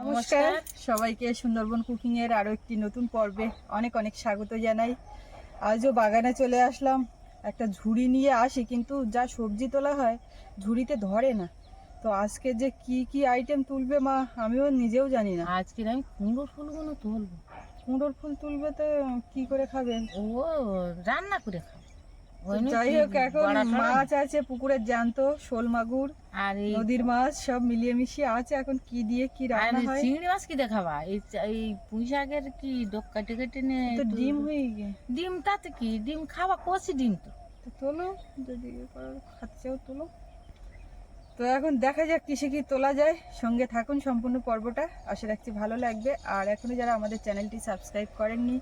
নমস্কার। সবাইকে সুন্দরবন কুকিং এর আরও একটি নতুন পর্বে অনেক অনেক স্বাগত জানাই। আজও বাগানে চলে আসলাম। একটা ঝুড়ি নিয়ে আসি কিন্তু যা সবজি তোলা হয় ঝুড়িতে ধরে না। তো আজকে যে কি কি আইটেম তুলবে মা আমিও নিজেও জানি না। আজকে আমি কুমড়োর ফুলগুলো তুলবো। কুমড়োর ফুল তুলবে তো কি করে খাবেন ও রান্না করে খাব। যাই হোক এখন মাছ আছে পুকুরের জ্যান্ত শোল মাগুর আর নদীর মাছ সব মিলিয়ে মিশিয়ে আছে এখন কি দিয়ে কি রান্না হয়? চিংড়ি মাছ কি দেখাবা? এই পুঁই শাকের কি ডোক কাটে কেটে নে তো ডিম হয়ে গিয়ে। ডিম তাতে কি? ডিম খাওয়া কষি ডিম তো। তোলো যদি তোলো। তো এখন দেখা যাক কিসে কি তোলা যায়। সঙ্গে থাকুন সম্পূর্ণ পর্বটা। আশা রাখছি ভালো লাগবে। আর এখনও যারা আমাদের চ্যানেলটি সাবস্ক্রাইব করেননি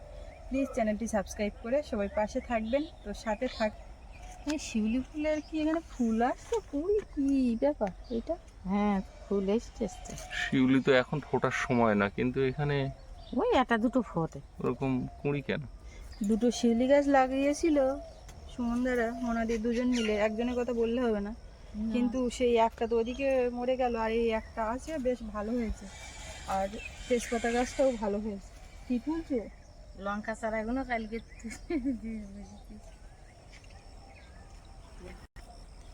প্লিজ চ্যানেলটি সাবস্ক্রাইব করে সবাই পাশে থাকবেন। তো সাথে থাক এই শিউলি ফুলের কি এখানে ফুল আসছে? ফুল কি ব্যাপার এটা? হ্যাঁ ফুল এসছে এসছে। শিউলি তো এখন ফোটার সময় না কিন্তু এখানে ওই একটা দুটো ফোটে। ওরকম কুঁড়ি কেন? দুটো শিউলি গাছ লাগিয়েছিল সুমনদারা ওনাদের দুজন মিলে। একজনের কথা বললে হবে না। কিন্তু সেই একটা তো ওদিকে মরে গেল আর এই একটা আছে বেশ ভালো হয়েছে। আর তেজপাতা গাছটাও ভালো হয়েছে। কি তুলছো লঙ্কা চারাগুলো কালকে।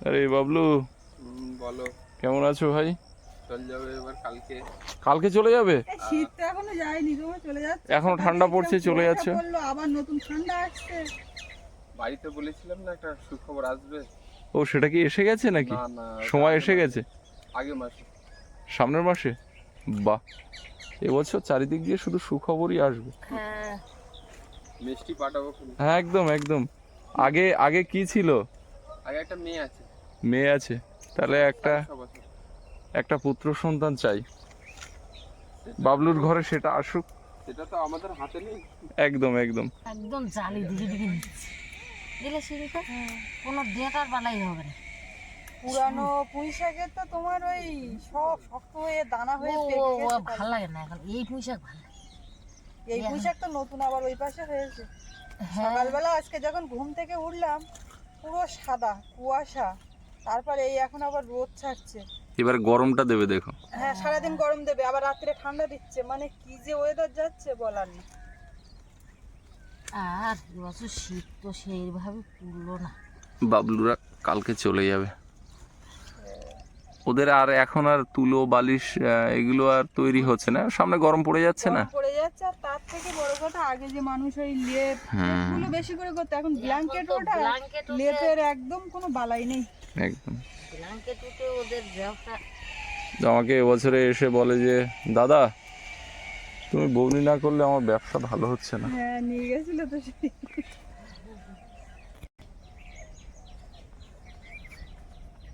আরে বাবলু। বলো। কেমন আছো ভাই? চল যাবে এবার কালকে। কালকে চলে যাবে? শীত তো এখনও যায়নি তোমার চলে যাচ্ছে। এখনও ঠান্ডা পড়ছে, চলে যাচ্ছে। আবার নতুন ঠান্ডা আসছে। বাড়িতে বলেছিলাম না একটা সুখবর আসবে? ও সেটা কি এসে গেছে নাকি? সময় এসে গেছে? আগে মাসে। সামনের মাসে? বাহ। এবছর চারিদিক দিয়ে শুধু সুখবরই আসবে। হ্যাঁ মিষ্টি পাঠাবো হ্যাঁ একদম একদম। আগে আগে কি ছিল? আগে একটা মেয়ে আছে। মেয়ে আছে। তাহলে একটা একটা পুত্র সন্তান চাই। বাবলুর ঘরে সেটা আসুক। সেটা তো আমাদের হাতে নেই। একদম একদম। একদম দিকে দিকে দিলে সিঁড়িটা কোনো ডেটার বালাই হবে না। পুরানো পুঁই শাকের তো তোমার ওই সব শক্ত হয়ে দানা হয়ে ভালো লাগে না এখন। এই পুঁই শাক ভালো এই পুঁই শাক তো নতুন আবার ওই পাশে হয়েছে হ্যাঁ। সকালবেলা আজকে যখন ঘুম থেকে উঠলাম পুরো সাদা কুয়াশা। তারপর এই এখন আবার রোদ ছাড়ছে। এবার গরমটা দেবে দেখো। হ্যাঁ সারাদিন গরম দেবে আবার রাত্রে ঠান্ডা দিচ্ছে। মানে কি যে ওয়েদার যাচ্ছে বলার না আর এবছর শীত তো সেইভাবে পুরলো না। বাবলুরা কালকে চলে যাবে। ওদের আর এখন আর তুলো বালিশ এগুলো আর তৈরি হচ্ছে না। সামনে গরম পড়ে যাচ্ছে না গরম পড়ে যাচ্ছে আর তার থেকে বড় কথা আগে যে মানুষ ওই লেপগুলো বেশি করে করতো এখন ব্ল্যাঙ্কেট ওটা লেপের একদম কোনো বালাই নেই। একদম। ব্ল্যাঙ্কেট উঠে ওদের ব্যবসা। আমাকে এবছরে এসে বলে যে দাদা তুমি বৌনি না করলে আমার ব্যবসা ভালো হচ্ছে না। হ্যাঁ নিয়ে গেছিল তো সেই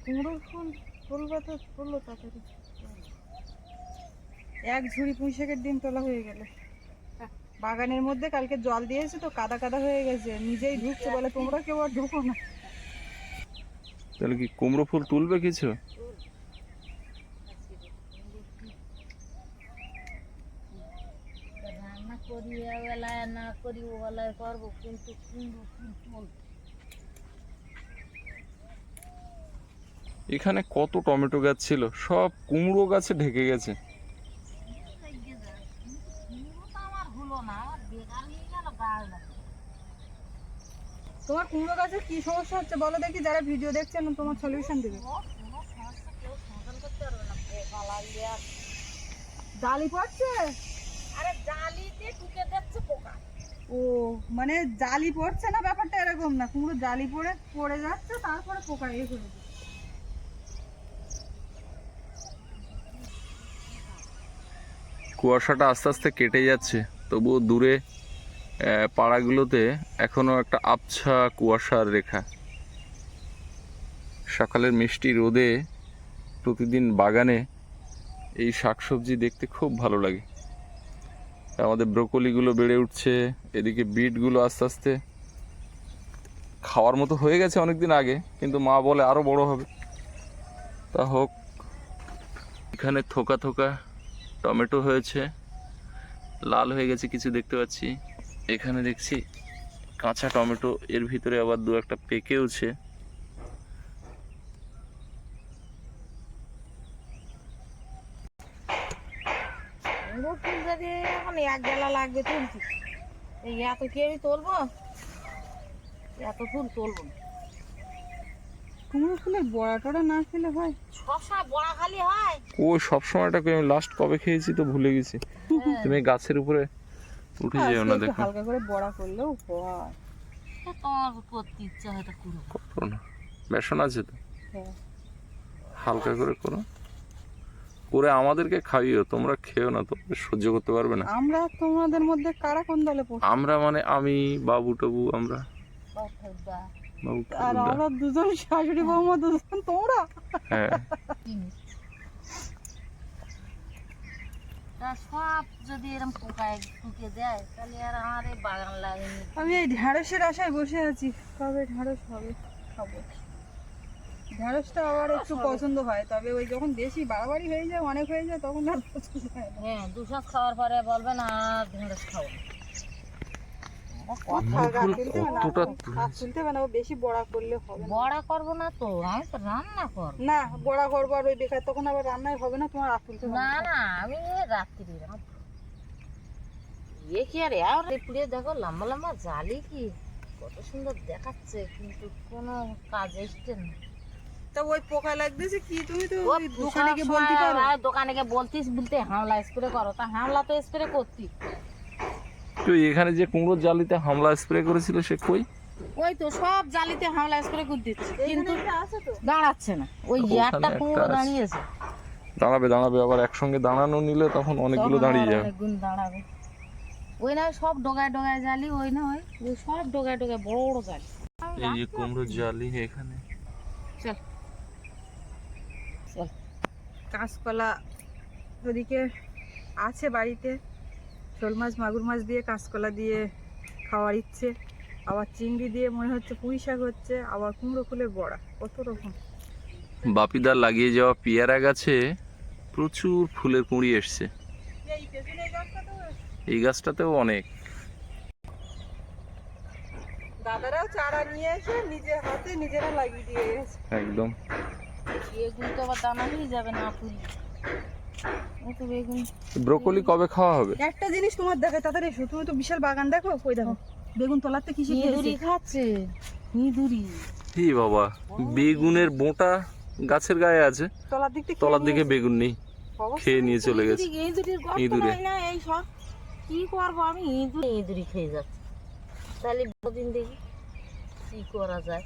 কুমড়োর ফুল ফুলবা তো ফুললো তাড়াতাড়ি এক ঝুড়ি পুঁই শাকের ডিম তোলা হয়ে গেল। বাগানের মধ্যে কালকে জল দিয়েছে তো কাদা কাদা হয়ে গেছে। নিজেই ঢুকছে বলে তোমরা কেউ আর ঢুকো না। তাহলে কি কুমড়ো ফুল তুলবে কিছু? রান্না করি বেলায় না করি ও বেলায় করব কিন্তু কুমড়ো ফুল। এখানে কত টমেটো গাছ ছিল? সব কুমড়ো গাছে ঢেকে গেছে এগিয়ে যায়। কিন্তু কুমড়ো তো আমার হলো না আমার বেকার হয়ে গেল গাছ লাগে তোমার কুমড়ো গাছের কি সমস্যা হচ্ছে? বলো দেখি, যারা ভিডিও দেখছেন তোমার সলিউশন দেবে। জালি পড়ছে? আরে জালিতে ঢুকে যাচ্ছে পোকা ও মানে জালি পড়ছে না? ব্যাপারটা এরকম না। কুমড়ো জালি পড়ে পড়ে যাচ্ছে, তারপরে পোকা ইয়ে করে। কুয়াশাটা আস্তে আস্তে কেটে যাচ্ছে, তবুও দূরে পাড়াগুলোতে এখনও একটা আবছা কুয়াশার রেখা। সকালের মিষ্টি রোদে প্রতিদিন বাগানে এই শাকসবজি দেখতে খুব ভালো লাগে। আমাদের ব্রোকলিগুলো বেড়ে উঠছে, এদিকে বিটগুলো আস্তে আস্তে খাওয়ার মতো হয়ে গেছে অনেকদিন আগে, কিন্তু মা বলে আরও বড় হবে। তা হোক, এখানে থোকা থোকা টমেটো হয়েছে, লাল হয়ে গেছে, কিছু দেখতে পাচ্ছি। এখানে দেখছি কাঁচা টমেটো এর ভিতরে আবার দু একটা পেকেওছে। এখন এক বেলা লাগবে তুলছি। এই এত কি আমি তুলবো? এত ফুল তুলবো না। কুমড়ো ফুলের বড়া টড়া না খেলে হয়? সবসময় বড়া খালি হয়। ও সব সময়টাকে আমি লাস্ট কবে খেয়েছি তো ভুলে গেছি। তুমি গাছের উপরে উঠে যেও না দেখো। হালকা করে বড়া করলেও হয়। তা তোমার করতে ইচ্ছা হয়তো করব করো। না। বেসন আছে তো। হ্যাঁ। হালকা করে করো। করে আমাদেরকে খাইও তোমরা খেও না তো সহ্য করতে পারবে না। আমরা তোমাদের মধ্যে কারা কোন দলে পড়ছি আমরা মানে আমি বাবু টবু আমরা। বাবু আর আমরা দুজন শাশুড়ি বৌমা দুজন তোমরা। হ্যাঁ চিনি তা সব যদি এরকম পোকায় টুকে দেয় তাহলে আর আমার এই বাগান লাগেনি। আমি এই ঢ্যাঁড়সের আশায় বসে আছি। কবে ঢ্যাঁড়স হবে খাব। ঢ্যাঁড়সটা আবার একটু পছন্দ হয় তবে ওই যখন বেশি বাড়াবাড়ি হয়ে যায় অনেক হয়ে যায় তখন আর পছন্দ হয় হ্যাঁ দুশাস খাওয়ার পরে বলবে না আর ঢেঁড়স খাব বেশি বড়া করলে হবে বড়া করব না তো আমি তো রান্না করব। না বড়া করব আর ওই বেকার তখন আবার রান্নায় হবে না তোমার আর না। না না আমি রাত্রি ইয়ে কি আর আর দেখো লম্বা লম্বা জালি কি কত সুন্দর দেখাচ্ছে কিন্তু কোনো কাজ এসছে না। তা ওই পোকা লাগতেছে কি তুমি তো দোকানে গিয়ে বলতে পারো। দোকানে গিয়ে বলতিস বলতে হামলা স্প্রে করো। তা হামলা তো স্প্রে করতি। তো এখানে যে কুমড়োর জালিতে হামলা স্প্রে করেছিল সে কই? ওই তো সব জালিতে হামলা স্প্রে করে দিচ্ছে কিন্তু তো। দাঁড়াচ্ছে না। ওই একটা কুমড়ো দাঁড়িয়েছে। দাঁড়াবে দাঁড়াবে আবার একসঙ্গে দাঁড়ানো নিলে তখন অনেকগুলো দাঁড়িয়ে যাবে অনেকগুলো দাঁড়াবে। ওই না সব ডোগায় ডোগায় জালি ওই না ওই ওই সব ডোগায় ডোগায় বড় বড় জালি। এই যে কুমড়োর জালি এখানে। চল। চল। কাঁচকলা ওদিকে আছে বাড়িতে। শোল মাছ মাগুর মাছ দিয়ে কাঁচকলা দিয়ে খাওয়ার ইচ্ছে। আবার চিংড়ি দিয়ে মনে হচ্ছে পুঁই শাক হচ্ছে আবার কুমড়ো ফুলের বড়া কত রকম। বাপিদার লাগিয়ে যাওয়া পেয়ারা গাছে প্রচুর ফুলের কুঁড়ি এসছে। এই গাছটাতেও অনেক। দাদারাও চারা নিয়ে এসে নিজের হাতে নিজেরা লাগিয়ে দিয়ে একদম। বেগুন তো আবার দানা হয়ে যাবে না ফুল। ব্রোকলি কবে খাওয়া হবে? একটা জিনিস তোমার দেখে তাড়াতাড়ি এসো। তুমি তো বিশাল বাগান দেখো? কই দেখো? বেগুন তলাতে কিসে ইঁদুরি খাচ্ছে। ইঁদুরি হি বাবা বেগুনের বোঁটা গাছের গায়ে আছে। তলার দিক থেকে তলার দিকে বেগুন নেই। খেয়ে নিয়ে চলে গেছে। ইঁদুরি গর্ত ইঁদুরে। না এই সব। কি করব আমি? ইঁদুরি ইঁদুরি খেয়ে যাচ্ছে। তাহলে দিন দেখি কি করা যায়?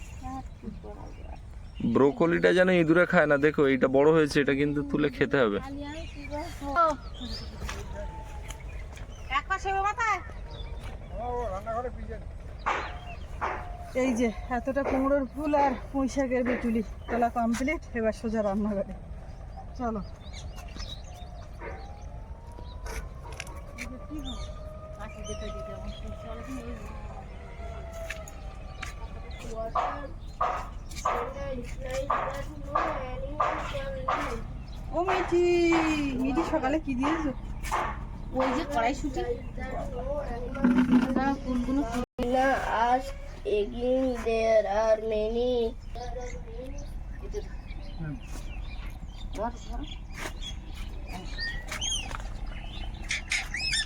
ব্রোকলিটা যেন ইঁদুরে খায় না দেখো এইটা বড় হয়েছে এটা কিন্তু তুলে খেতে হবে। এই যে এতটা কুমড়োর ফুল আর পুঁই শাকের বেটুলি তোলা কমপ্লিট এবার সোজা রান্নাঘরে। চলো। ও মিঠি মিঠি সকালে কি দিয়েছ? ওই যে কড়াইশুটি। না কোনগুলো? ask again there are many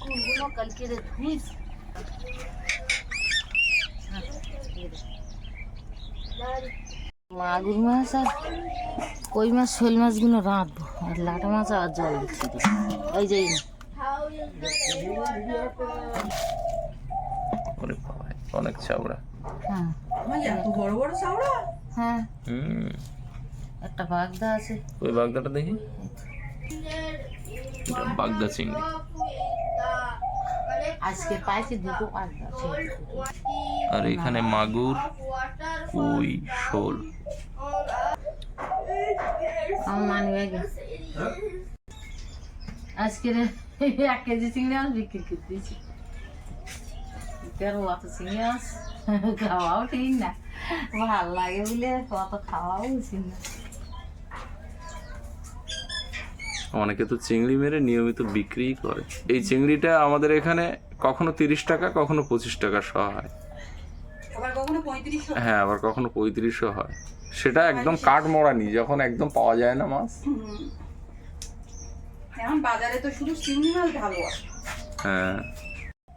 কোনগুলো কালকে রে মাগুর মাছ আর কই মাছ শোল মাছগুলো রাঁধবো। আর লাটা মাছ আর জল দিচ্ছি। ওই যে অনেক চাবড়া হ্যাঁ। বড় বড় চাওড়া? হ্যাঁ। হুম। একটা বাগদা আছে। ওই বাগদাটা দেখি? এটা বাগদা চিংড়ি। আজকে পাইছি দুটো বাগদা আর এখানে মাগুর কই শোল। আমার মানি ব্যাগে আজকে এক কেজি চিংড়ি মাছ বিক্রি করে দিয়েছি। তেরো অত চিংড়ি মাছ খাওয়াও ঠিক না। ভালো লাগে বলে অত খাওয়াও উচিত না। অনেকে তো চিংড়ি মেরে নিয়মিত বিক্রি করে। এই চিংড়িটা আমাদের এখানে কখনো তিরিশ টাকা কখনো পঁচিশ টাকা শ হয়। কখনো হ্যাঁ আবার কখনো পঁয়ত্রিশও হয়। সেটা একদম কাঠ মরানি যখন একদম পাওয়া যায় না মাছ। এখন বাজারে তো শুধু চিংড়ি মাছ ভালো হ্যাঁ।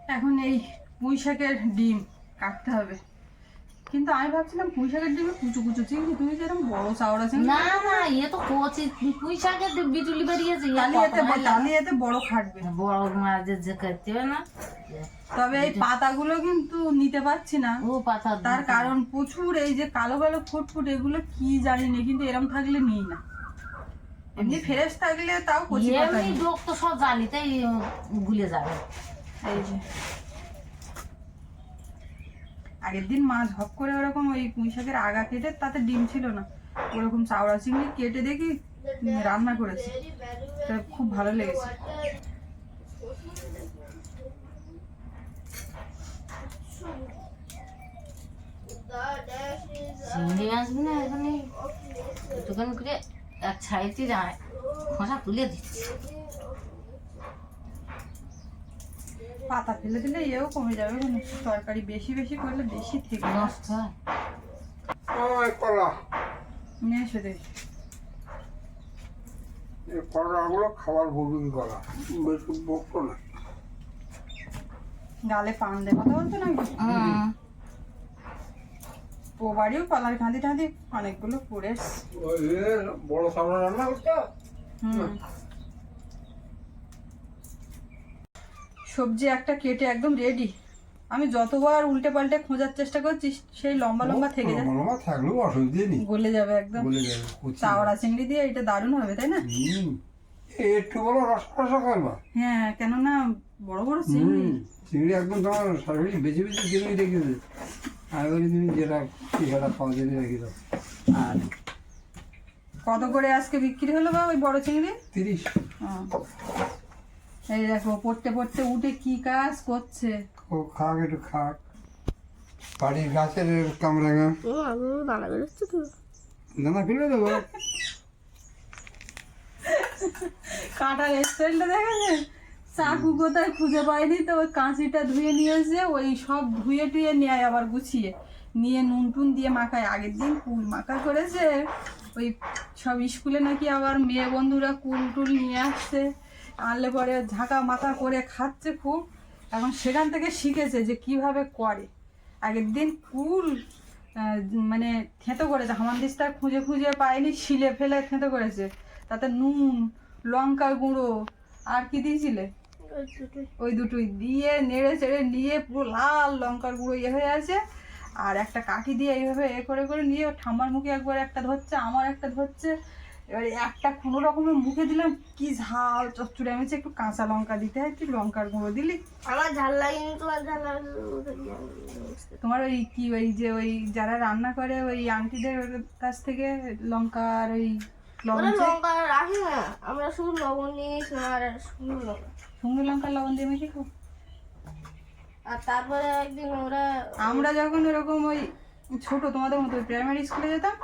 এখন এই পুঁই শাকের ডিম কাটতে হবে। কিন্তু আমি ভাবছিলাম পুঁই শাকের ডিমে কুচু কুচু চিংড়ি। তুমি যেরকম বড় চাওড়া চিংড়ি। না না এ তো কচি। পুঁই শাকের বিচুলি বেরিয়েছে তাহলে এতে তাহলে এতে বড় খাটবে। বড় মাঝে যে হবে না তবে এই পাতাগুলো কিন্তু নিতে পারছি না। ও পাতা তার কারণ প্রচুর এই যে কালো কালো ফুটফুট এগুলো কি জানি না কিন্তু এরম থাকলে নিই না। এমনি ফ্রেশ থাকলে তাও কচি পাতা এমনি। লোক তো সব জালিতেই গুলে যাবে। এই যে। আগের দিন মাছ হপ করে ওরকম ওই পুঁই শাকের আগা কেটে তাতে ডিম ছিল না। ওরকম চাওড়া চিংড়ি কেটে দেখি রান্না করেছি। তা খুব ভালো লেগেছে। চিংড়ি মাছ না এখানে একটুখানি করে এক যায় খোসা তুলে দিচ্ছি। পাতা ফেলে দিলে এও কমে যাবে কোনো তরকারি বেশি বেশি করলে বেশি থেকে যায়। নষ্ট হয়। নিয়ে এসে দেখি। কলাগুলো খাবার উপযোগী কলা। বেশি বকতো না। গালে পান দে কথা বলতো না হুম। ও বাড়িও কলার খাঁদি টাঁদি অনেকগুলো পড়ে বড় সামনে রান্না করতে হুম। সবজি একটা কেটে একদম রেডি আমি যতবার উল্টে পাল্টে খোঁজার চেষ্টা করছি সেই লম্বা লম্বা থেকে যায় লম্বা থাকলেও অসুবিধে নেই গলে যাবে একদম। বলে যাবে চাওড়া চিংড়ি দিয়ে এটা দারুণ হবে তাই না? হুম। একটু বড় রস রসা করবা হ্যাঁ কেননা বড় বড় চিংড়ি। চিংড়ি একদম তোমার সরাসরি বেছে বেছে চিংড়ি রেখে দেবে আর ওই তুমি যেটা সেটা খাওয়া যেতে রেখে দাও। আর কত করে আজকে বিক্রি হলো বা ওই বড় চিংড়ি? তিরিশ। এই দেখো পড়তে পড়তে উঠে কি কাজ করছে? ও খাক একটু খাক। বাড়ির গাছের কামরাঙা ও আমি দানা বেরোচ্ছে তো। দানা ফেলে দেবো। কাটার স্টাইলটা দেখেছে? চাকু কোথায় খুঁজে পায়নি তো ওই কাঁচিটা ধুয়ে নিয়ে এসে ওই সব ধুয়ে টুয়ে নেয় আবার গুছিয়ে। নিয়ে নুন টুন দিয়ে মাখায়। আগের দিন কুল মাখা করেছে ওই সব স্কুলে নাকি আবার মেয়ে বন্ধুরা কুল টুল নিয়ে আসছে। আনলে পরে ঝাঁকা মাথা করে খাচ্ছে খুব। এখন সেখান থেকে শিখেছে যে কীভাবে করে। আগের দিন কুল মানে থেঁতো করেছে। হামানদিসটা খুঁজে খুঁজে পায়নি শিলে ফেলে থেঁতো করেছে। তাতে নুন লঙ্কা গুঁড়ো আর কি দিয়েছিলে? ওই দুটোই দিয়ে নেড়ে চেড়ে নিয়ে পুরো লাল লঙ্কার গুঁড়ো ইয়ে হয়ে আছে। আর একটা কাঠি দিয়ে এইভাবে এ করে করে নিয়ে ঠাম্মার মুখে একবার একটা ধরছে আমার একটা ধরছে। এবারে একটা কোনো রকমের মুখে দিলাম কি ঝাল চচ্চড়ে আমি একটু কাঁচা লঙ্কা দিতে হয় একটু লঙ্কার গুঁড়ো দিলি। আমার ঝাল লাগেনি তোমার ঝাল লাগে তোমার ওই কি ওই যে ওই যারা রান্না করে ওই আন্টিদের কাছ থেকে লঙ্কা আর ওই লঙ্কা রাখি না আমরা শুধু লবণ আর শুকনো লঙ্কা। শুকনো লঙ্কা লবণ দিয়ে মেখে খাও আর তারপরে একদিন ওরা আমরা যখন ওরকম ওই ছোট তোমাদের মতো প্রাইমারি স্কুলে যেতাম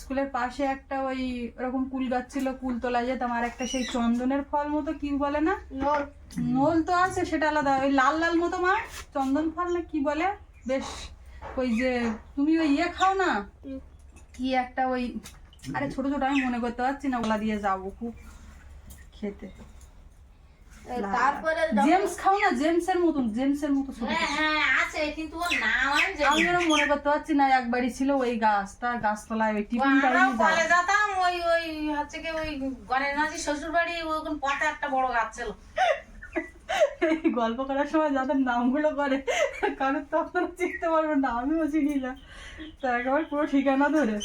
স্কুলের পাশে একটা ওই ওরকম কুল গাছ ছিল কুল তোলা যেতাম। আর একটা সেই চন্দনের ফল মতো কি বলে না? নল। তো আছে সেটা আলাদা। ওই লাল লাল মতো মা চন্দন ফল না কি বলে? বেশ ওই যে তুমি ওই ইয়ে খাও না? কি একটা ওই আরে ছোট ছোট আমি মনে করতে পারছি না ওলা দিয়ে যাব খুব খেতে। তারপরে জেমস খাও না জেমসের মতন জেমসের মতো হ্যাঁ হ্যাঁ আছে কিন্তু ওর নাম আমি মনে করতে পারছি না একবারই ছিল ওই গাছ তার গাছতলায় ওই না। টিফিনটা কলে যেতাম ওই ওই হচ্ছে কি ওই গণেশ মাঝি শ্বশুর বাড়ি ওখানে পথে একটা বড় গাছ ছিল। এই গল্প করার সময় যাদের নামগুলো করে কারণ তো আপনারা চিনতে পারবেন না আমিও চিনি না। তো একেবারে পুরো ঠিকানা ধরে।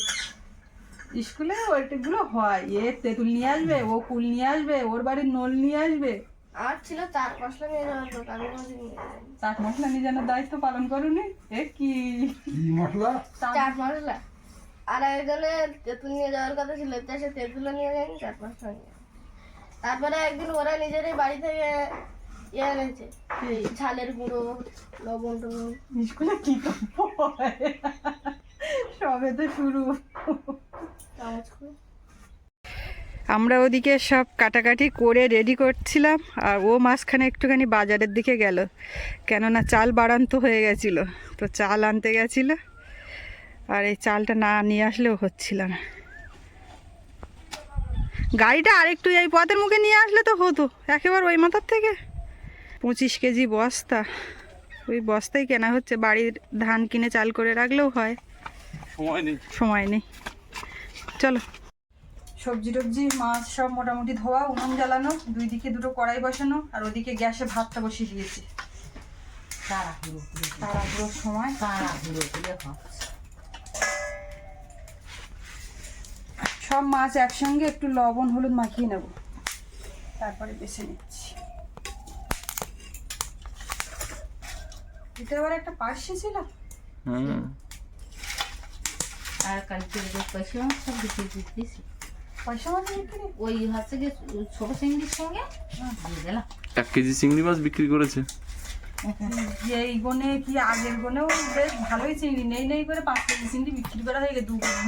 স্কুলে ওইগুলো হয় এ তেঁতুল নিয়ে আসবে ও কুল নিয়ে আসবে ওর বাড়ির নল নিয়ে আসবে। আমার ছিল মশলা নিয়ে যাওয়ার দোকান কোনোদিন নিয়ে যাইনি। চাট মশলা নিয়ে জানার দায়িত্ব পালন করুনি? এ কি? কি মশলা? চাট- চাট মশলা। আর একজনে তেঁতুল নিয়ে যাওয়ার কথা ছিল তো সে তেঁতুলও নিয়ে যায়নি চাট মশলা নিয়ে তারপরে একদিন ওরা নিজেরই বাড়ি থেকে ইয়ে এনেছে ঝালের গুঁড়ো লবণ টবণ। স্কুলে কি সবে তো শুরু। চামচ আমরা ওদিকে সব কাটাকাটি করে রেডি করছিলাম আর ও মাঝখানে একটুখানি বাজারের দিকে গেল। কেননা চাল বাড়ান্ত হয়ে গেছিল তো চাল আনতে গেছিল আর এই চালটা না নিয়ে আসলেও হচ্ছিল না। গাড়িটা আরেকটু এই পথের মুখে নিয়ে আসলে তো হতো একেবারে ওই মাথার থেকে। পঁচিশ কেজি বস্তা ওই বস্তাই কেনা হচ্ছে বাড়ির ধান কিনে চাল করে রাখলেও হয়। সময় নেই। সময় নেই। চলো। সবজি টবজি মাছ সব মোটামুটি ধোয়া উনুন জ্বালানো দুই দিকে দুটো কড়াই বসানো আর ওদিকে গ্যাসে ভাতটা বসিয়ে দিয়েছি। তাড়াহুড়ো তাড়াহুড়োর সময়। তাড়াহুড়ো করে সব মাছ একসঙ্গে একটু লবণ হলুদ মাখিয়ে নেব। তারপরে বেছে নিচ্ছি। এটা আবার একটা পার্সে ছিল? হুম। আর কালকে মাছ সব বিক্রি বিক্রি ওই হচ্ছে গিয়ে ছোট চিংড়ির সঙ্গে দিয়ে দিলাম। এক কেজি চিংড়ি মাছ বিক্রি করেছে? এই গনে কি আগের গনেও বেশ ভালোই চিংড়ি নেই নেই করে পাঁচ কেজি চিংড়ি বিক্রি করা হয়ে গেছে দু কেজি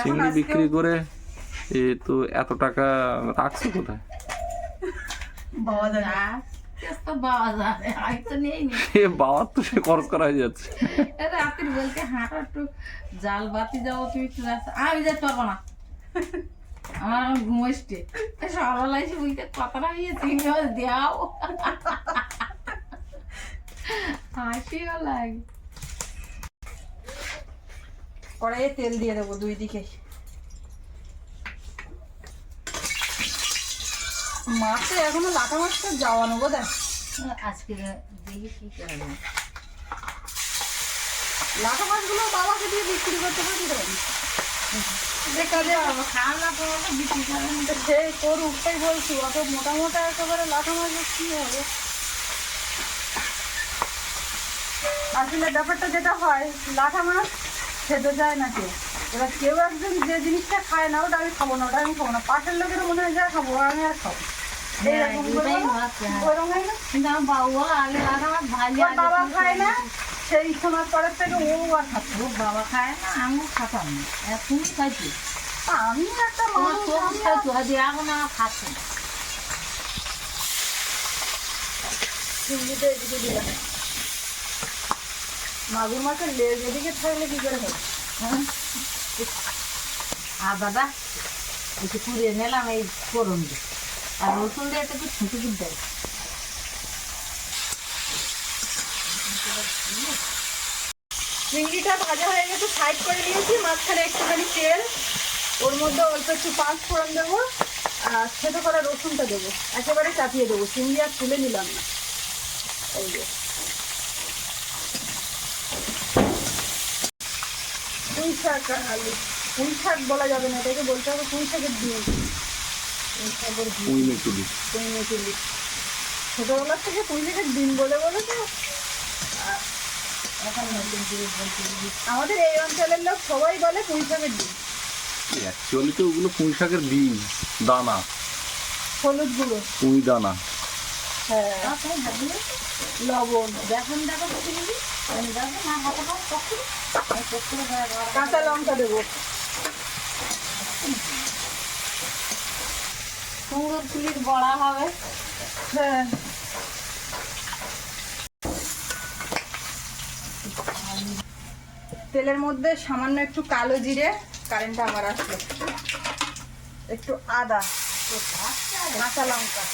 চিংড়ি বিক্রি করে এ তো এত টাকা রাখছো কোথায়? পাওয়া যায় না। না তো পাওয়া যাবে আমি তো নেই নি এ বাবার তো সে খরচ করা হয়ে যাচ্ছে। রাত্রি বলতে হাঁটা একটু জাল বাতি যাব তুমি একটু রাস্তা আমি যেতে পারব না। আমার ঘুমোসটে সকালবেলা এসে বলতে কথাটা তুমি আবার দেও। হাসিও লাগে। কড়াইয়ে তেল দিয়ে দেবো দুই দিকে। মাছে এখনও লাটা মাছটা যাওয়ানো বোধ আজকে দেখি কি করা যায় লাটা মাছগুলো বাবাকে দিয়ে বিক্রি করতে পারি তো সে তাই বলছি অত মোটা মোটা একেবারে কি হবে? আসলে ব্যাপারটা যেটা হয় লাঠা মাছ খেতে যায় না কেউ। এবার কেউ একজন যে জিনিসটা খায় না ওটা আমি খাব না ওটা আমি খাব না। পাশের লোকের মনে হয় যা খাব আমি আর খাব না সেই সময় থেকে ও আর খাচ্ছে ও বাবা খায় না আমিও খাতাম না আর খাইছি আমি একটা মানুষ মাগুর মাছের লেজ এদিকে থাকলে কি করে হবে? আর দাদা একটু পুড়িয়ে নিলাম এই করুন দিয়ে আর রসুন দিয়ে একটু ছুটি দেয়। চিংড়িটা ভাজা হয়ে গেছে সাইড করে নিয়েছি, মাঝখানে একটুখানি তেল। ওর মধ্যে অল্প একটু পাঁচ ফোড়ন দেবো, আর সেটা করা রসুনটা দেবো। একেবারে চাপিয়ে দেবো, চিংড়ি আর তুলে নিলাম না। এই যে। পুঁই শাক আলু। পুঁই শাক বলা যাবে না, এটাকে বলতে হবে পুঁই শাকের ডিম পুঁই মেকুলি পুঁই মেচুলি ছোটোবেলার থেকে পুঁই শাকের ডিম বলে বলে তো এখন নতুন জিনিস বলতে আমাদের এই অঞ্চলের লোক সবাই বলে পুঁই শাকের ডিম অ্যাকচুয়ালি তো ওগুলো পুঁই শাকের বীজ দানা হলুদ গুঁড়ো পুঁই দানা হ্যাঁ লবণ দেখুন দেখো কাঁচা লঙ্কা দেবো সুন্দর পুলির বড়া হবে। হ্যাঁ। তেলের মধ্যে সামান্য একটু কালো জিরে কারেন্টটা আমার আসলো। একটু আদা কাঁচা লঙ্কা।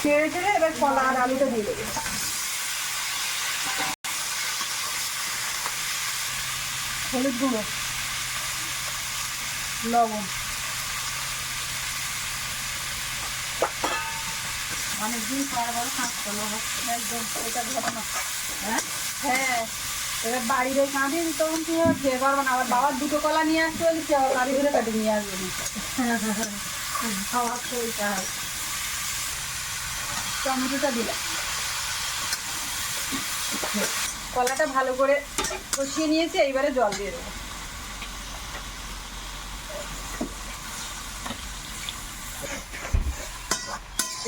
ছেড়ে ছেড়ে এবার কলা আর আলুটা দিয়ে দেবো। হলুদ গুঁড়ো লবণ। অনেকদিন পর বড় করল একদম এটা হ্যাঁ? হ্যাঁ এবার বাড়ির ওই কাঁদি তখন কি খেয়ে পারব না আবার বাবার দুটো কলা নিয়ে আসতে বলি সে আবার বাড়ি ধরে কাটে নিয়ে আসবে খাওয়ার শরীরটা হয় টমেটোটা দিলাম। কলাটা ভালো করে কষিয়ে নিয়েছি, এইবারে জল দিয়ে দেবো।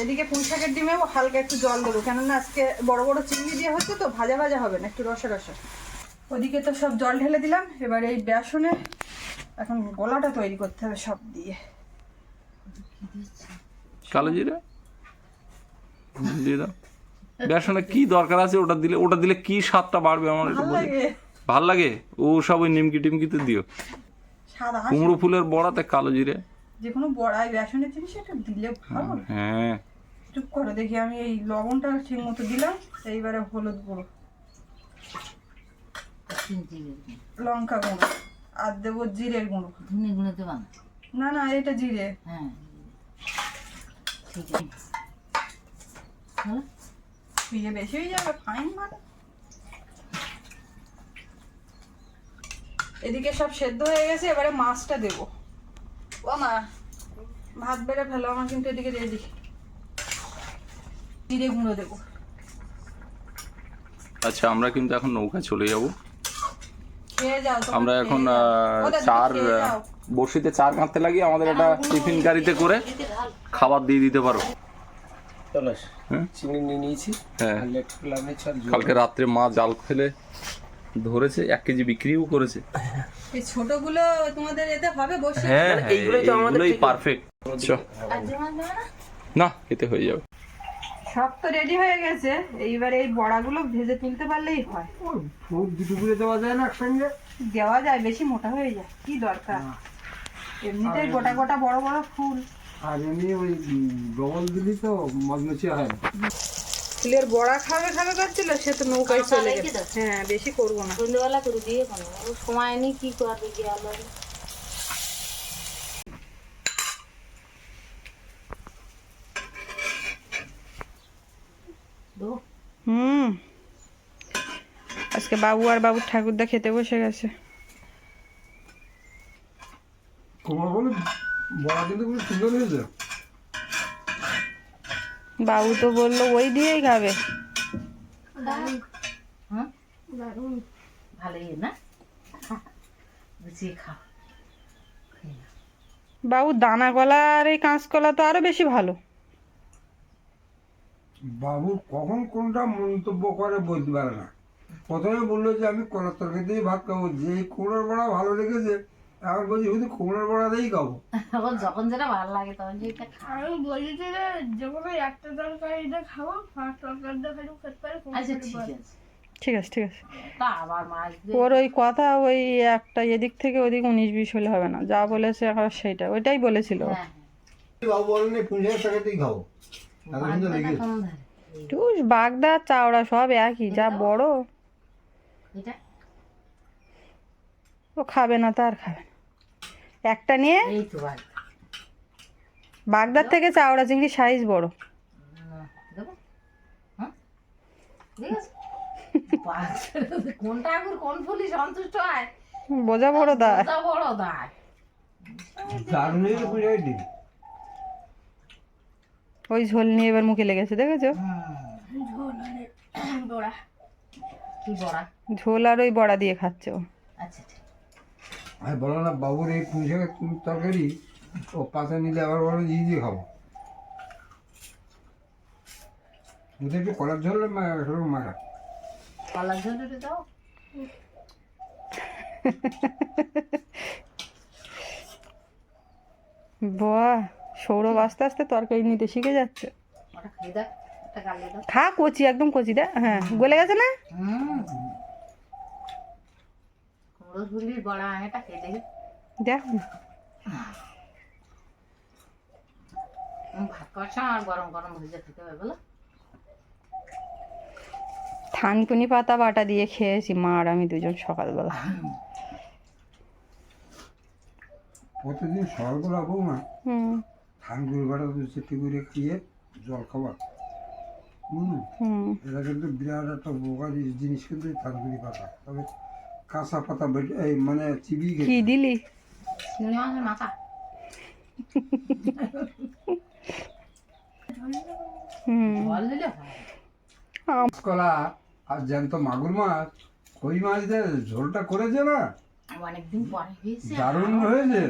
এদিকে পুঁই শাকের ডিমেও হালকা একটু জল দেবো। কেননা আজকে বড় বড় চিংড়ি দিয়ে হচ্ছে তো ভাজা ভাজা হবে না একটু রসা রসা। ওদিকে তো সব জল ঢেলে দিলাম এবার এই বেসনে এখন গোলাটা তৈরি করতে হবে সব দিয়ে। কালো জিরা? দিয়ে দাও। বেসনে কি দরকার আছে ওটা দিলে ওটা দিলে কি স্বাদটা বাড়বে আমার ভালো লাগে। ও সব ওই নিমকি টিমকিতে দিও। সাদা কুমড়ো ফুলের বড়াতে কালো জিরে। যে কোনো বড়াই বেসনের জিনিস এটা দিলে ভালো। হ্যাঁ চুপ করে দেখি আমি এই লবণটা ঠিক মতো দিলাম এইবারে হলুদ গুঁড়ো। লঙ্কা গুঁড়ো আর দেবো জিরের গুঁড়ো। ধনে গুঁড়ো দেবা না না না এটা জিরে। হ্যাঁ ঠিক আছে হলো? ইয়ে বেশি হয়ে যাবে ফাইন মানে এদিকে সব সেদ্ধ হয়ে গেছে এবারে মাছটা দেবো। ও মা। ভাত বেড়ে ফেলো আমার কিন্তু এদিকে রেডি জিরে গুঁড়ো দেবো। আচ্ছা আমরা কিন্তু এখন নৌকা চলে যাব। আমরা এখন চার বসিতে চার কাঁদতে লাগিয়ে আমাদের একটা টিফিন গাড়িতে করে খাবার দিয়ে দিতে পারো। হ্যাঁ? চিংড়ি নিয়ে নিয়েছি। হ্যাঁ। কালকে রাত্রে মা জাল ফেলে ধরেছে এক কেজি বিক্রিও করেছে। এই ছোটগুলো তোমাদের এতে হবে বসে? হ্যাঁ এইগুলোই তো আমাদের পারফেক্ট না। না খেতে হয়ে যাবে। সব তো রেডি হয়ে গেছে। এইবারে এই বড়াগুলো ভেজে তুলতে পারলেই হয়। ফুল দুটো করে দেওয়া যায় না একসঙ্গে? দেওয়া যায় বেশি মোটা হয়ে যায়। কি দরকার? এমনিতেই গোটা গোটা বড় বড় ফুল। আর এমনি ওই ডবল দিলি তো মজমচি হয়। না ফুলের বড়া খাবে খাবে করছিল সে তো নৌকায় চলে গেছে। হ্যাঁ বেশি করব না। সন্ধ্যেবেলা করে দিয়ে সময় নেই কি করবে গেল দো। হুম। আজকে বাবু আর বাবুর ঠাকুরদা খেতে বসে গেছে। তোমার বলে বড়া কিন্তু খুব সুন্দর হয়েছে? বাবু তো বলল ওই দিয়েই খাবে। হ্যাঁ বাবু দানা কলা আর এই কাঁচকলা তো আরও বেশি ভালো। বাবু কখন কোনটা মন্তব্য করে বলতে পারে না। প্রথমে বলল যে আমি কলার তরকারি দিয়ে ভাত খাব। যে কুমড়োর বড়া ভালো লেগেছে এখন বলছি শুধু বড়া দিয়েই খাব। ওর যখন যেটা ভালো লাগে তখন যেটা খাও আমি বলেছি যে যে কোনো একটা তরকারিতে খাব ফার্স্ট তরকারিতে খালি খেতে পারে আচ্ছা ঠিক আছে। ঠিক আছে ঠিক আছে। ওর ওই কথা ওই একটা এদিক থেকে ওদিক উনিশ বিশ হলে হবে না। যা বলেছে এখন সেইটা ওইটাই বলেছিল। হ্যাঁ বাবু বলেন পুঁজির টাকাতেই ধরে? টুস বাগদা চাওড়া সব একই যা বড়। এটা? ও খাবে না তার খাবে না। একটা নিয়ে এই তো ভাই। বাগদার থেকে চাওড়া চিংড়ি সাইজ বড়। হ্যাঁ? ঠিক কোনটা আগুর কোন ফুলি সন্তুষ্ট হয়? বোঝা বড় দা ওটা বড় দায় দারুণ হয়েছে পুঁজির ওই ঝোল নিয়ে এবার মুখে লেগেছে দেখেছ? বড়া। কি বড়া? ঝোল আর ওই বড়া দিয়ে খাচ্ছে আচ্ছা ঠিক আমি বলো না বাবুর এই পুঁই শাকের তরকারি ও পাতা নিলে আবার বলো দিয়ে দিয়ে খাব। ওদের একটু কলার ঝোল মাখা? কলার ঝোল দাও। বাহ সৌরভ আস্তে আস্তে তরকারি নিতে শিখে যাচ্ছে। খা কচি একদম কচি দে হ্যাঁ গলে গেছে না? ফুলির বড়া এটা খেয়ে দেখি। দেখ ভাত আর গরম গরম ভেজে খেতে হবে বলো। থানকুনি পাতা বাটা দিয়ে খেয়েছি মা আর আমি দুজন সকালবেলা। প্রতিদিন সকালবেলা বউ না হুম। ধান গুঁড়ো বাটা দু চেপে করে খেয়ে জল খাওয়া। হুম হুম। এটা কিন্তু বিরাট একটা উপকারী জিনিস কিন্তু থানকুনি পাতা। তবে কাঁচা পাতা এই মানে চিবিয়ে কি দিলি? মাথা কলা আর জ্যান্ত মাগুর মাছ কই মাছ দিয়ে ঝোলটা করেছে না? অনেকদিন পরে হয়েছে। দারুণ হয়েছে।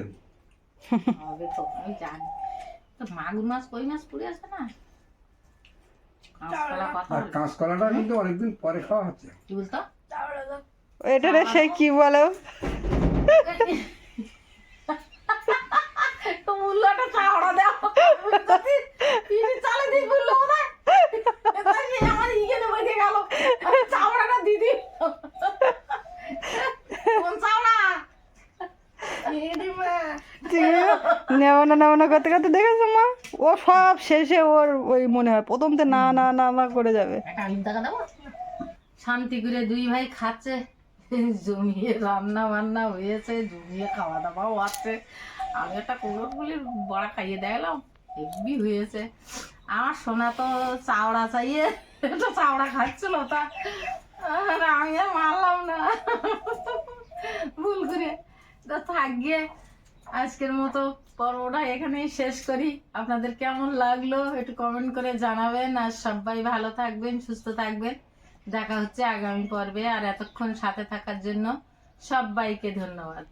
হবে তো আমি জানি। তো মাগুর মাছ কই মাছ পড়ে আছে না? কাঁচকলাটা কিন্তু অনেকদিন পরে খাওয়া হচ্ছে। কি বলতো? এটা সে কি বলে? করতে করতে দেখেছ মা? ও সব শেষে ওর ওই মনে হয় প্রথম তো না না না না করে যাবে। শান্তি করে দুই ভাই খাচ্ছে। জমিয়ে রান্না বান্না হয়েছে, জমিয়ে খাওয়া দাওয়াও আছে। আমি একটা কুমড়ো ফুলির বড়া খাইয়ে দেখলাম হেভি হয়েছে। আমার সোনা তো চাওড়া চাইয়ে, তো চাওড়া খাচ্ছিল তা। আর আমি আর মারলাম না। ভুল করে। তো থাক গিয়ে আজকের মতো পর্বটা এখানেই শেষ করি। আপনাদের কেমন লাগল একটু কমেন্ট করে জানাবেন। আর সবাই ভালো থাকবেন, সুস্থ থাকবেন। দেখা হচ্ছে আগামী পর্বে আর এতক্ষণ সাথে থাকার জন্য সবাইকে ধন্যবাদ।